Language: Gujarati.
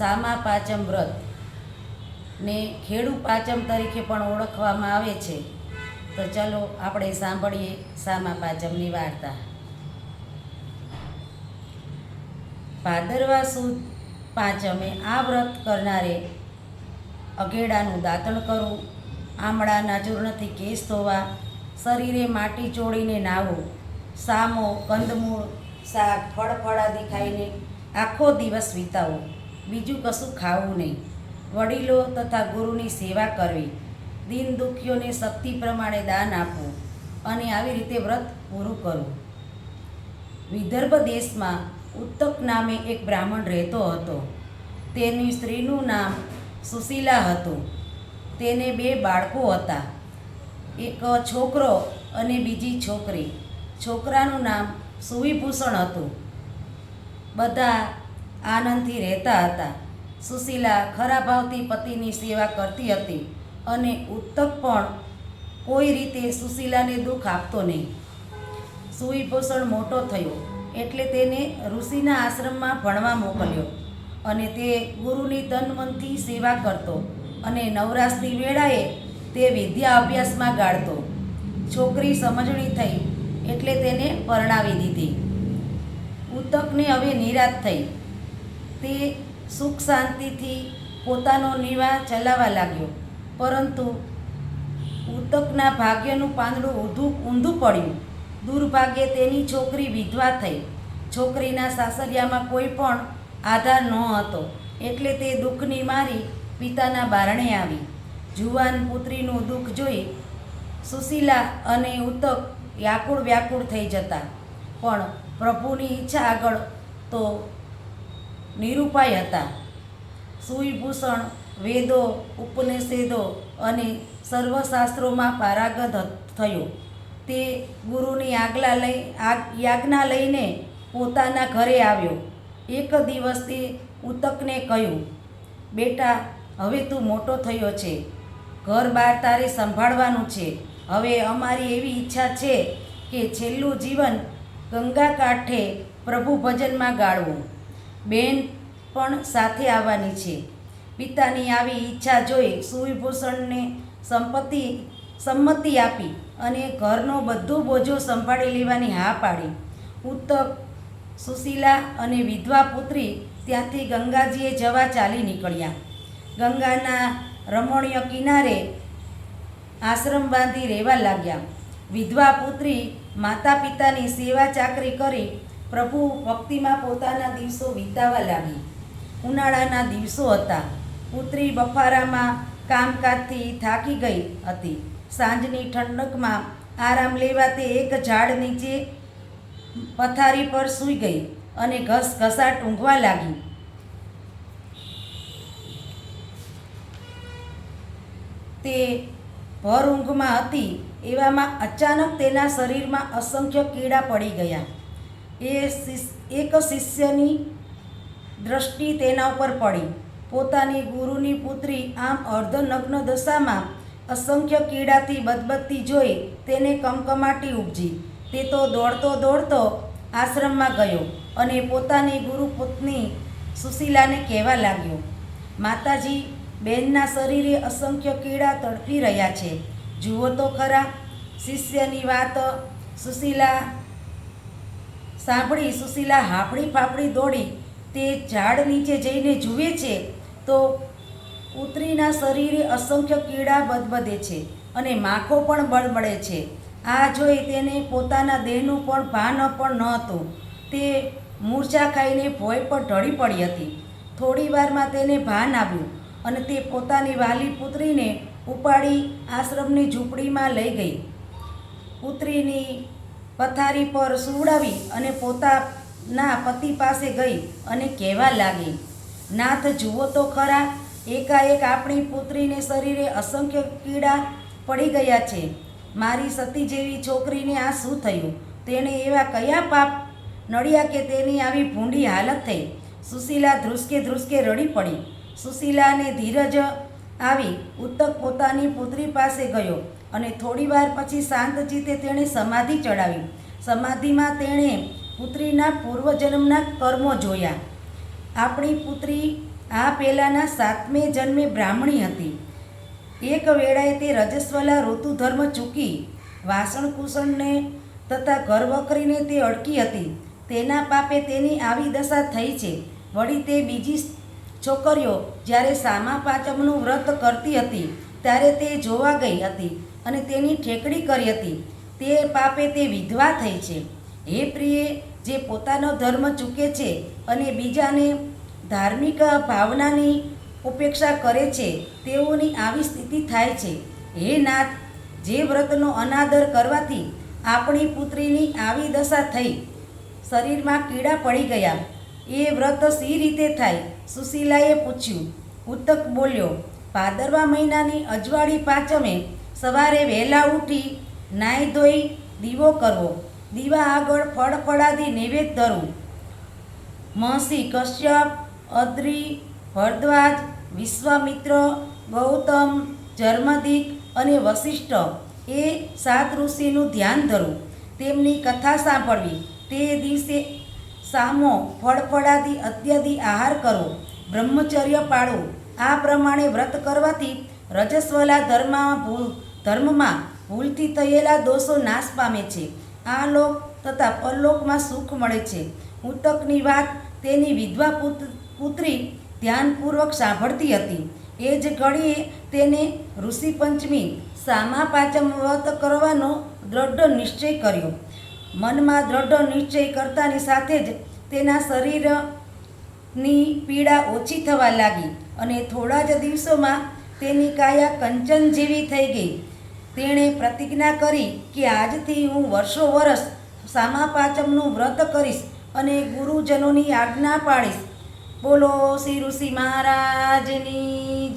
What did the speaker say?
સામા પાચમ વ્રત ને ખેડુ પાચમ તરીકે પણ ઓળખવામાં આવે છે. તો ચલો આપણે સાંભળીએ સામા પાચમની વાર્તા. ભાદરવા સુદ પાંચમે આ વ્રત કરનારે અઘેડાનું દાંતણ કરવું આમળાના ચૂર્ણથી કેસ ધોવા, શરીરે માટી ચોળીને નાહવું સામો કંદમૂળ શાક ફળફળા દેખાઈને ખાઈને આખો દિવસ વિતાવવો બીજું કશું ખાવું નહીં. વડીલો તથા ગુરુની સેવા કરવી. દિન દુઃખીઓને શક્તિ પ્રમાણે દાન આપવું અને આવી રીતે વ્રત પૂરું કરવું. વિદર્ભ દેશમાં ઉત્તક નામે એક બ્રાહ્મણ રહેતો હતો. તેની સ્ત્રીનું નામ સુશીલા હતું. તેને બે બાળકો હતા. એક છોકરો અને બીજી છોકરી. છોકરાનું નામ સુવિભૂષણ હતું. બધા આનંદથી રહેતા હતા. સુશીલા ખરા ભાવથી પતિની સેવા કરતી હતી અને ઉત્તક પણ કોઈ રીતે સુશીલાને દુઃખ આપતો નહીં. સુવિભૂષણ મોટો થયો એટલે તેને ઋષિના આશ્રમમાં ભણવા મોકલ્યો અને તે ગુરુની તન મનથી સેવા કરતો અને નવરાશની વેળાએ તે વિદ્યા અભ્યાસમાં ગાળતો. છોકરી સમજણી થઈ એટલે તેને પરણાવી દીધી. ઉતકને હવે નિરાશ થઈ તે સુખ શાંતિથી પોતાનો નિવાહ ચલાવવા લાગ્યો. પરંતુ ઉતકના ભાગ્યનું પાંદડું ઊંધું ઊંધું પડ્યું. દુર્ભાગ્યે તેની છોકરી વિધવા થઈ. છોકરીના સાસરિયામાં કોઈ પણ આધાર ન હતો એટલે તે દુઃખની મારી પિતાના બારણે આવી. જુવાન પુત્રીનું દુઃખ જોઈ સુશીલા અને ઉતક વ્યાકુળ વ્યાકુળ થઈ જતા. પણ પ્રભુની ઈચ્છા આગળ તો નિરૂપાય હતા. સુયભૂષણ વેદો, ઉપનિષેદો અને સર્વશાસ્ત્રોમાં પારાગત થયો. તે ગુરુની આગલા લઈ યાજ્ઞા લઈને પોતાના ઘરે આવ્યો. એક દિવસ ઉતકને કહ્યું, બેટા, હવે તું મોટો થયો છે. ઘર બાર તારે સંભાળવાનું છે. હવે અમારી એવી ઈચ્છા છે કે છેલ્લું જીવન ગંગા કાંઠે પ્રભુ ભજનમાં ગાળવું. બેન પણ સાથે આવવાની છે. પિતાની આવી ઈચ્છા જોઈ સુવિભૂષણને સંપત્તિ, સંમતિ આપી અને ઘરનો બધો બોજો સંભાળી લેવાની હા પાડી. ઉત્તક સુશીલા અને વિધવા પુત્રી ત્યાંથી ગંગાજીએ જવા ચાલી નીકળ્યા. ગંગાના રમણીય કિનારે આશ્રમ બાંધી રહેવા લાગ્યા. વિધવા પુત્રી માતા પિતાની સેવા ચાકરી કરી પ્રભુ ભક્તિમાં પોતાના દિવસો વિતાવા લાગી. ઉનાળાના દિવસો હતા. પુત્રી બફારામાં કામકાજથી થાકી ગઈ હતી. સાંજની ઠંડકમાં આરામ લેવા તે એક ઝાડ નીચે પથારી પર સૂઈ ગઈ અને ઘસ ઘસા ઊંઘવા લાગી. તે ભર ઊંઘમાં હતી. એવામાં અચાનક તેના શરીરમાં અસંખ્ય કીડા પડી ગયા. એ એક શિષ્યની દ્રષ્ટિ તેના ઉપર પડી. પોતાની ગુરુની પુત્રી આમ અર્ધનગ્ન દશામાં અસંખ્ય કીડાથી બદબદતી જોઈ તેને કમકમાટી ઉપજી. તે તો દોડતો દોડતો આશ્રમમાં ગયો અને પોતાની ગુરુ પત્ની સુશીલાને કહેવા લાગ્યો, માતાજી બહેનના શરીરે અસંખ્ય કીડા તડપી રહ્યા છે. જુઓ તો ખરા, શિષ્યની વાત સુશીલા સાંભળી સુશીલા હાફડી ફાફડી દોડી તે ઝાડ નીચે જઈને જુએ છે, તો ઉતરીના શરીરે અસંખ્ય કીડા બદબદે છે અને માખો પણ બળબડે છે. આ જોઈ તેને પોતાના દેહનું પણ ભાન પણ ન હતું. તે મૂર્છા ખાઈને ભોય પર ઢળી પડી હતી. થોડી વારમાં તેને ભાન આવ્યું અને તે પોતાની વાલી પુત્રીને ઉપાડી આશ્રમની ઝૂંપડીમાં લઈ ગઈ. પુત્રીની પથારી પર સુવડાવી અને પોતાના પતિ પાસે ગઈ અને કહેવા લાગી, નાથ, જુઓ તો ખરા, એકાએક આપણી પુત્રીને શરીરે અસંખ્ય કીડા પડી ગયા છે. મારી સતી જેવી છોકરીને આ શું થયું? તેણે એવા કયા પાપ નડ્યા કે તેની આવી ભૂંડી હાલત થઈ સુશીલા ધ્રુસકે ધ્રુસકે રડી પડી. સુશીલાને ધીરજ આવી, ઉત્તક પોતાની પુત્રી પાસે ગયો. અને થોડીવાર પછી શાંત ચિત્તે તેણે સમાધિ ચડાવી. સમાધિમાં તેણે પુત્રીના પૂર્વજન્મના કર્મો જોયા. આપણી પુત્રી આ પહેલાંના સાતમે જન્મે બ્રાહ્મણી હતી. એક વેળાએ તે રજસ્વલા ઋતુધર્મ ચૂકી. વાસણકુસણને તથા ઘર વખરીને તે અડકી હતી. તેના પાપે તેની આવી દશા થઈ છે. વળી તે બીજી છોકરીઓ જ્યારે સામા પાંચમનું વ્રત કરતી હતી ત્યારે તે જોવા ગઈ હતી અને તેની ઠેકડી કરી હતી. તે પાપે તે વિધવા થઈ છે. હે પ્રિય, જે પોતાનો ધર્મ ચૂકે છે અને બીજાને ધાર્મિક ભાવનાની ઉપેક્ષા કરે છે, તેઓની આવી સ્થિતિ થાય છે. હે નાથ, જે વ્રતનો અનાદર કરવાથી આપણી પુત્રીની આવી દશા થઈ. શરીરમાં કીડા પડી ગયા. એ વ્રત સી રીતે થાય? સુશીલાએ પૂછ્યું. ઉતક બોલ્યો ભાદરવા મહિનાની અજવાળી પાંચમે સવારે વહેલા ઉઠી નાહી ધોઈ દીવો કરવો. દીવા આગળ ફળ ફળાદી નૈવેદ્ય ધરવું મહર્ષિ કશ્યપ, અદ્રી, ભરદ્વાજ, વિશ્વામિત્ર, ગૌતમ જર્મદિક અને વશિષ્ઠ એ સાત ઋષિનું ધ્યાન ધરવું તેમની કથા સાંભળવી. તે દિવસે સામો ફળફળાદી અત્યાદી આહાર કરવો બ્રહ્મચર્ય પાળવું આ પ્રમાણે વ્રત કરવાથી રજસ્વલા ધર્મમાં ભૂલ, ધર્મમાં ભૂલથી થયેલા દોષો નાશ પામે છે. આ લોક તથા પરલોકમાં સુખ મળે છે. ઉતકની વાત તેની વિધવા પુત, પુત્રી ધ્યાનપૂર્વક સાંભળતી હતી. એ જ ઘડીએ તેને ઋષિ પંચમી સામા પાંચમ વ્રત કરવાનો દ્રઢ નિશ્ચય કર્યો. મનમાં દ્રઢ નિશ્ચય કરતાની સાથે જ તેના શરીરની પીડા ઓછી થવા લાગી અને થોડા જ દિવસોમાં તેની કાયા કંચન જેવી થઈ ગઈ. તેણે પ્રતિજ્ઞા કરી કે આજથી હું વર્ષો વર્ષ સામા પાચમનું વ્રત કરીશ અને ગુરુજનોની આજ્ઞા પાડીશ બોલો શ્રી ઋષિ મહારાજની